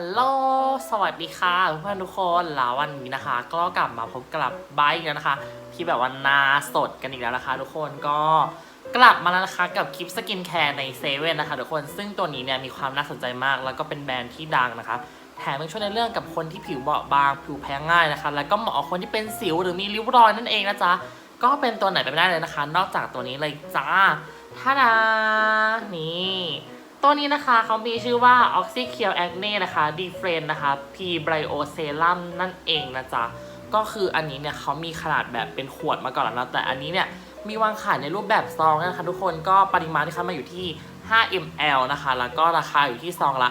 ฮัลโหล สวัสดีค่ะเพื่อนทุกคนแล้ววันนี้นะคะ ก็กลับมาพบกับไบค์แล้วนะคะ ที่แบบว่านาสดกันอีกแล้วนะคะ ทุกคนก็กลับมาแล้วนะคะกับคลิปสกินแคร์ในเซเว่นนะคะทุกคนซึ่งตัวนี้เนี่ยมีความน่าสนใจมาก แล้วก็เป็นแบรนด์ที่ดังนะคะ แถมยังช่วยในเรื่องกับคนที่ผิวเบาบางผิวแพ้ง่ายนะคะ แล้วก็เหมาะกับคนที่เป็นสิวหรือมีริ้วรอยนั่นเองนะจ๊ะก็เป็นตัวไหนไปไม่ได้เลยนะคะ นอกจากตัวนี้เลยจ้าท่าดานี่ ตัวนี้นะคะเขามีชื่อว่า Oxy c u r e Acne นะคะ d e f r e n นะคะ P Bio Serum นั่นเองนะจ๊ะ ก็คืออันนี้เนี่ยเขามีขนาดแบบเป็นขวดมาก่อนแล้วนะแต่อันนี้เนี่ยมีวางขายในรูปแบบซองนะคะทุกคนก็ปริมาณที่เขามาอยู่ที่ 5 ml นะคะ แล้วก็ราคาอยู่ที่ซองละ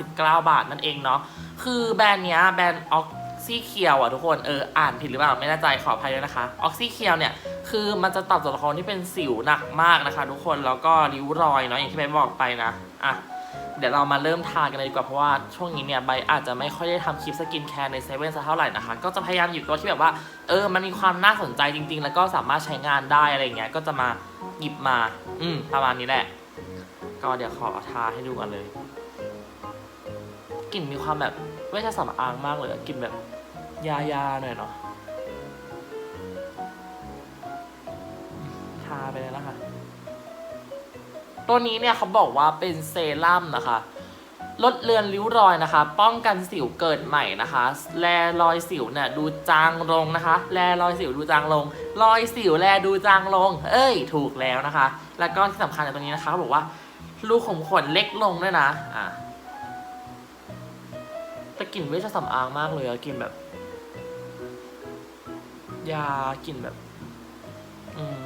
59 บาทนั่นเองเนาะคือแบรนด์เนี้ยแบรนด์ Oxy c u r e อะทุกคนเอออ่านผิดหรือเปล่าไม่แน่ใจขออภัยด้วยนะคะ Oxy c u r e เนี่ยคือมันจะตอบโจทย์คนที่เป็นสิวหนักมากนะคะ ทุกคนแล้วก็ริ้วรอยเนาะอย่างที่ใบบอกไปนะอะเดี๋ยวเรามาเริ่มทานกันเลยดีกว่าเพราะว่าช่วงนี้เนี่ยใบอาจจะไม่ค่อยได้ทำคลิปสกินแคร์ในเซเว่นสักเท่าไหร่นะคะ ก็จะพยายามอยู่ตัวที่แบบว่าเออมันมีความน่าสนใจจริง ๆ แล้วก็สามารถใช้งานได้อะไรเงี้ยก็จะมาหยิบมา อืมประมาณนี้แหละ ก็เดี๋ยวขอทาให้ดูกันเลย กลิ่นมีความแบบเวชสำอางมากเลยกลิ่นแบบยายาๆหน่อยเนาะทาไปเลยนะคะ ตัวนี้เนี่ยเขาบอกว่าเป็นเซรั่มนะคะ ลดเลือนริ้วรอยนะคะ ป้องกันสิวเกิดใหม่นะคะ แลรอยสิวเนี่ยดูจางลงนะคะ แลรอยสิวดูจางลง รอยสิวแลดูจางลง เอ้ย ถูกแล้วนะคะ แล้วก็ที่สำคัญในตัวนี้นะคะเขาบอกว่ารูขุมขนเล็กลงด้วยนะ อะ กลิ่นเวชสำอางมากเลยอะกลิ่นแบบ ยากลิ่นแบบ อืม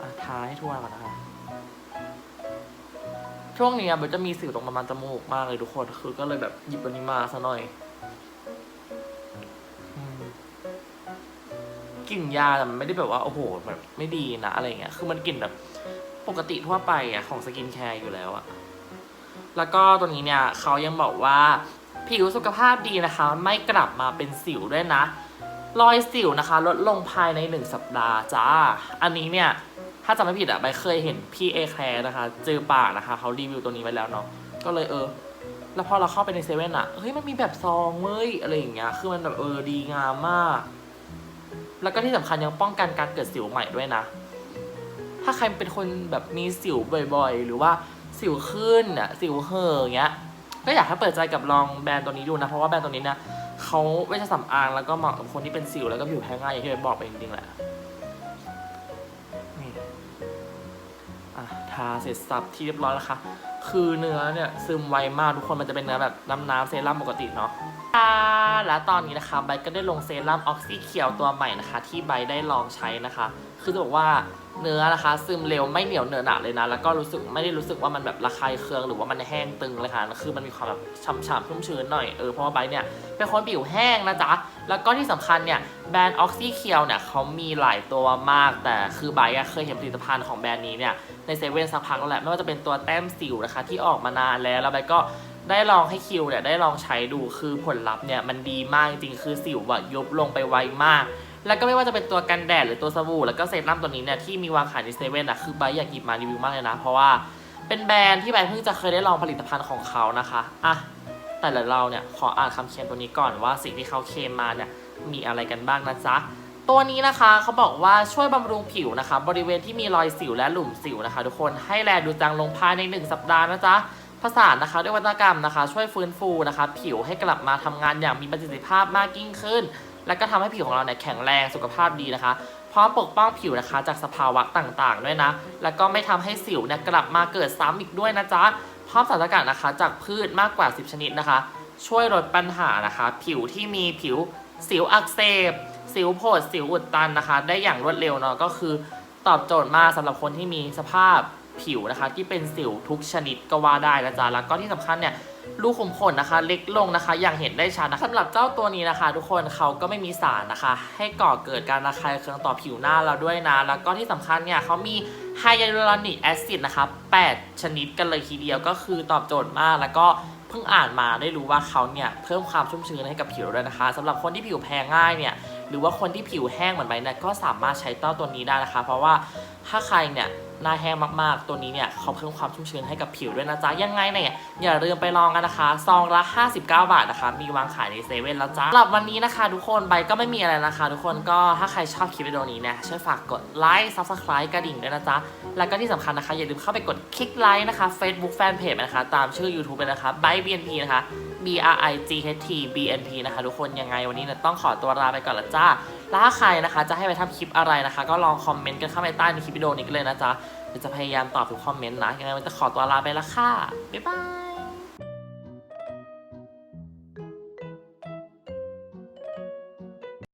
อะทาให้ทั่วก่อนนะคะ ช่วงนี้อะมันจะมีสิวตรงประมาณจมูกมากเลยทุกคน คือก็เลยแบบหยิบอันนี้มาซะหน่อยกลิ่นยาแต่มันไม่ได้แบบว่าโอ้โหแบบไม่ดีนะอะไรเงี้ย คือมันกลิ่นแบบปกติทั่วไปอะของสกินแคร์อยู่แล้วอะแล้วก็ตัวนี้เนี่ยเขายังบอกว่า ผิวสุขภาพดีนะคะ ไม่กลับมาเป็นสิวด้วยนะ รอยสิวนะคะ ลดลงภายในหนึ่งสัปดาห์จ้า อันนี้เนี่ย ถ้าจำไม่ผิดอะใบเคยเห็นพี่เอแคร์นะคะ เจอปากนะคะเขารีวิวตัวนี้ไว้แล้วเนาะ ก็เลยเออ แล้วพอเราเข้าไปในเซเว่นอะเฮ้ยมันมีแบบซองเว้ยอะไรอย่างเงี้ย คือมันแบบเออดีงามมาก แล้วก็ที่สำคัญยังป้องกันการเกิดสิวใหม่ด้วยนะ ถ้าใครเป็นคนแบบมีสิวบ่อยๆ หรือว่าสิวขึ้นอะสิวเห่ออย่างเงี้ย ก็อยากให้เปิดใจกับลองแบรนด์ตัวนี้ดูนะ เพราะว่าแบรนด์ตัวนี้เนี่ยเขาเวชสำอางแล้วก็เหมาะกับคนที่เป็นสิวแล้วก็ผิวแพ้ง่ายอย่างที่ใบบอกไปจริงๆแหละนี่อะทาเสร็จสับที่เรียบร้อยแล้วค่ะ คือเนื้อเนี่ยซึมไวมากทุกคนมันจะเป็นเนื้อแบบน้ำน้ำเซรั่มปกติเนาะและตอนนี้นะคะไบก็ได้ลงเซรั่มออกซิเคียวตัวใหม่นะคะ ที่ไบได้ลองใช้นะคะ คือจะบอกว่า เนื้อนะคะ ซึมเร็วไม่เหนียวเหนอะหนะเลยนะ แล้วก็รู้สึกไม่ได้รู้สึกว่ามันแบบระคายเคืองหรือว่ามันแห้งตึงเลยค่ะคือมันมีความแบบฉ่ำๆชุ่มชื้นหน่อยเออเพราะว่าไบเนี่ยเป็นคนผิวแห้งนะจ๊ะแล้วก็ที่สำคัญเนี่ยแบรนด์ออกซิเคียวเนี่ยเขามีหลายตัวมาก แต่คือไบอะเคยเห็นผลิตภัณฑ์ของแบรนด์นี้เนี่ยในเซเว่นสักพักแล้วแหละไม่ว่าจะเป็นตัวแต้มสิวนะคะ ที่ออกมานานแล้วแล้วไบก็ได้ลองให้คิวเนี่ยได้ลองใช้ดูคือผลลัพธ์เนี่ยมันดีมากจริงๆคือสิวอะยุบลงไปไวมาก แล้วก็ไม่ว่าจะเป็นตัวกันแดดหรือตัวสบู่แล้วก็เซรั่มตัวนี้เนี่ยที่มีวางขายในเซเว่นอะคือไบอยากหยิบมารีวิวมากเลยนะ เพราะว่าเป็นแบรนด์ที่ไบเพิ่งจะเคยได้ลองผลิตภัณฑ์ของเขานะคะอะแต่ละเราเนี่ยขออ่านคำเขียนตัวนี้ก่อนว่าสิ่งที่เขาเคลมมาเนี่ยมีอะไรกันบ้างนะจ๊ะตัวนี้นะคะเขาบอกว่าช่วยบำรุงผิวนะคะ บริเวณที่มีรอยสิวและหลุมสิวนะคะ ทุกคนให้แลดูจางลงภายใน 1 สัปดาห์นะจ๊ะผสานนะคะด้วยวัตกรรมนะคะ ช่วยฟื้นฟูนะคะ ผิวให้กลับมาทำงานอย่างมีประสิทธิภาพมากยิ่งขึ้น และก็ทำให้ผิวของเราเนี่ยแข็งแรงสุขภาพดีนะคะ พร้อมปกป้องผิวนะคะ จากสภาวะต่างๆ ด้วยนะ แล้วก็ไม่ทำให้สิวเนี่ยกลับมาเกิดซ้ำอีกด้วยนะจ๊ะ พร้อมสารสกัดนะคะ จากพืชมากกว่า 10 ชนิดนะคะ ช่วยลดปัญหานะคะ ผิวที่มีผิวสิวอักเสบ สิวโผดสิวอุดตันนะคะ ได้อย่างรวดเร็วเนาะก็คือตอบโจทย์มากสำหรับคนที่มีสภาพผิวนะคะ ที่เป็นสิวทุกชนิดก็ว่าได้นะจ๊ะแล้วก็ที่สำคัญเนี่ย รูขุมขนนะคะ เล็กลงนะคะ อย่างเห็นได้ชัดนะสำหรับเจ้าตัวนี้นะคะ ทุกคนเขาก็ไม่มีสารนะคะ ให้ก่อเกิดการระคายเคืองต่อผิวหน้าเราด้วยนะ แล้วก็ที่สำคัญเนี่ยเขามีไฮยาลูรอนิกแอซิดนะคะ8 ชนิดกันเลยทีเดียวก็คือตอบโจทย์มากแล้วก็เพิ่งอ่านมาได้รู้ว่าเขาเนี่ยเพิ่มความชุ่มชื้นให้กับผิวด้วยนะคะสำหรับคนที่ผิวแพ้ง่ายเนี่ยหรือว่าคนที่ผิวแห้งเหมือนใบเนี่ยก็สามารถใช้เต้าตัวนี้ได้นะคะ เพราะว่าถ้าใครเนี่ยหน้าแห้งมากๆ ตัวนี้เนี่ยพร้อมเพิ่มความชุ่มชื้นให้กับผิวด้วยนะจ๊ะ ยังไงเนี่ยอย่าลืมไปลองกันนะคะ ซองละ 59 บาทนะคะ มีวางขายในเซเว่นแล้วจ้าสำหรับวันนี้นะคะ ทุกคนใบก็ไม่มีอะไรนะคะ ทุกคนก็ถ้าใครชอบคลิปวิดีโอนี้เนี่ยช่วยฝากกดไลค์ subscribe กระดิ่งด้วยนะจ๊ะ แล้วก็ที่สำคัญนะคะ อย่าลืมเข้าไปกดคลิกไลค์นะคะ Facebook Fanpage นะคะ ตามชื่อ YouTube เลยนะคะ by BNP นะคะ B R I G H T B N P นะคะ ทุกคนยังไงวันนี้เนี่ยต้องขอตัวลาไปก่อนละจ้าแล้วถ้าใครนะคะ จะให้ไปทำคลิปอะไรนะคะ ก็ลองคอมเมนต์กันเข้าไปใต้ในคลิปวิดีโอนี้กันเลยนะจ๊ะเดี๋ยวจะพยายามตอบทุกคอมเมนต์นะยังไงมันจะขอตัวลาไปละค่ะบ๊ายบาย